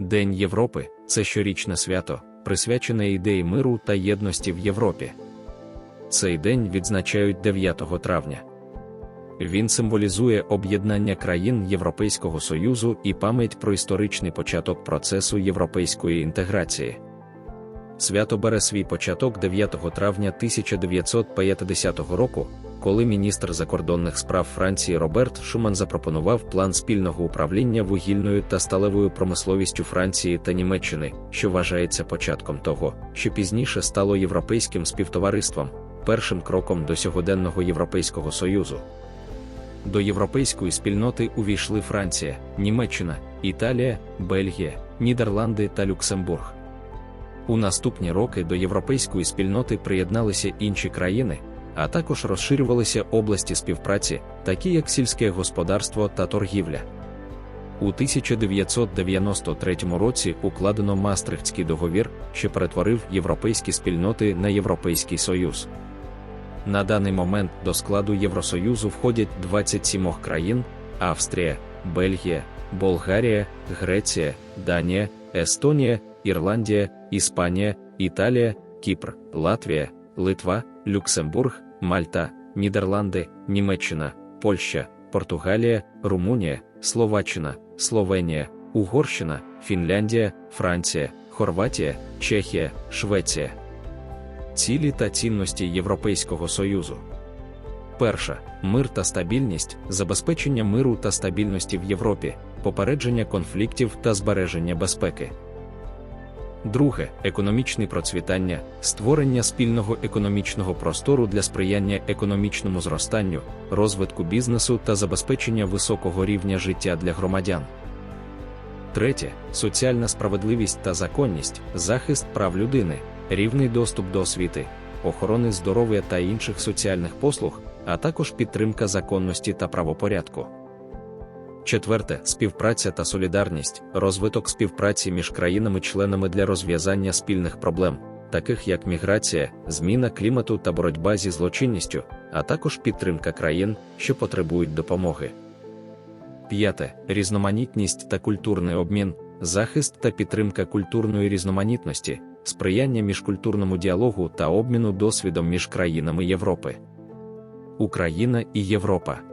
День Європи це щорічне свято, присвячене ідеї миру та єдності в Європі. Цей день відзначають 9 травня. Він символізує об'єднання країн Європейського Союзу і пам'ять про історичний початок процесу європейської інтеграції. Свято бере свій початок 9 травня 1950 року, коли міністр закордонних справ Франції Роберт Шуман запропонував план спільного управління вугільною та сталевою промисловістю Франції та Німеччини, що вважається початком того, що пізніше стало європейським співтовариством, першим кроком до сьогоденного Європейського Союзу. До європейської спільноти увійшли Франція, Німеччина, Італія, Бельгія, Нідерланди та Люксембург. У наступні роки до європейської спільноти приєдналися інші країни, а також розширювалися області співпраці, такі як сільське господарство та торгівля. У 1993 році укладено Мастрихтський договір, що перетворив європейські спільноти на Європейський Союз. На даний момент до складу Євросоюзу входять 27 країн: Австрія, Бельгія, Болгарія, Греція, Данія, Естонія, Ірландія, Іспанія, Італія, Кіпр, Латвія, Литва, Люксембург, Мальта, Нідерланди, Німеччина, Польща, Португалія, Румунія, Словаччина, Словенія, Угорщина, Фінляндія, Франція, Хорватія, Чехія, Швеція. Цілі та цінності Європейського Союзу. Перша мир та стабільність, забезпечення миру та стабільності в Європі, попередження конфліктів та збереження безпеки. Друге економічне процвітання, створення спільного економічного простору для сприяння економічному зростанню, розвитку бізнесу та забезпечення високого рівня життя для громадян. Третє соціальна справедливість та законність, захист прав людини, рівний доступ до освіти, охорони здоров'я та інших соціальних послуг, а також підтримка законності та правопорядку. Четверте співпраця та солідарність, розвиток співпраці між країнами-членами для розв'язання спільних проблем, таких як міграція, зміна клімату та боротьба зі злочинністю, а також підтримка країн, що потребують допомоги. П'яте різноманітність та культурний обмін, захист та підтримка культурної різноманітності, сприяння міжкультурному діалогу та обміну досвідом між країнами Європи. Україна і Європа.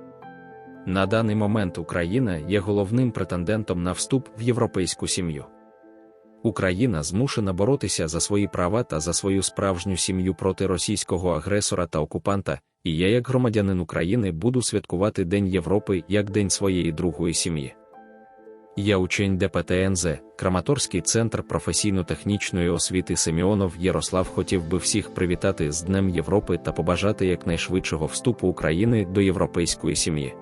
На даний момент Україна є головним претендентом на вступ в європейську сім'ю. Україна змушена боротися за свої права та за свою справжню сім'ю проти російського агресора та окупанта, і я, як громадянин України, буду святкувати День Європи як День своєї другої сім'ї. Я учень ДПТНЗ, Краматорський центр професійно-технічної освіти Семіонов Ярослав хотів би всіх привітати з Днем Європи та побажати якнайшвидшого вступу України до європейської сім'ї.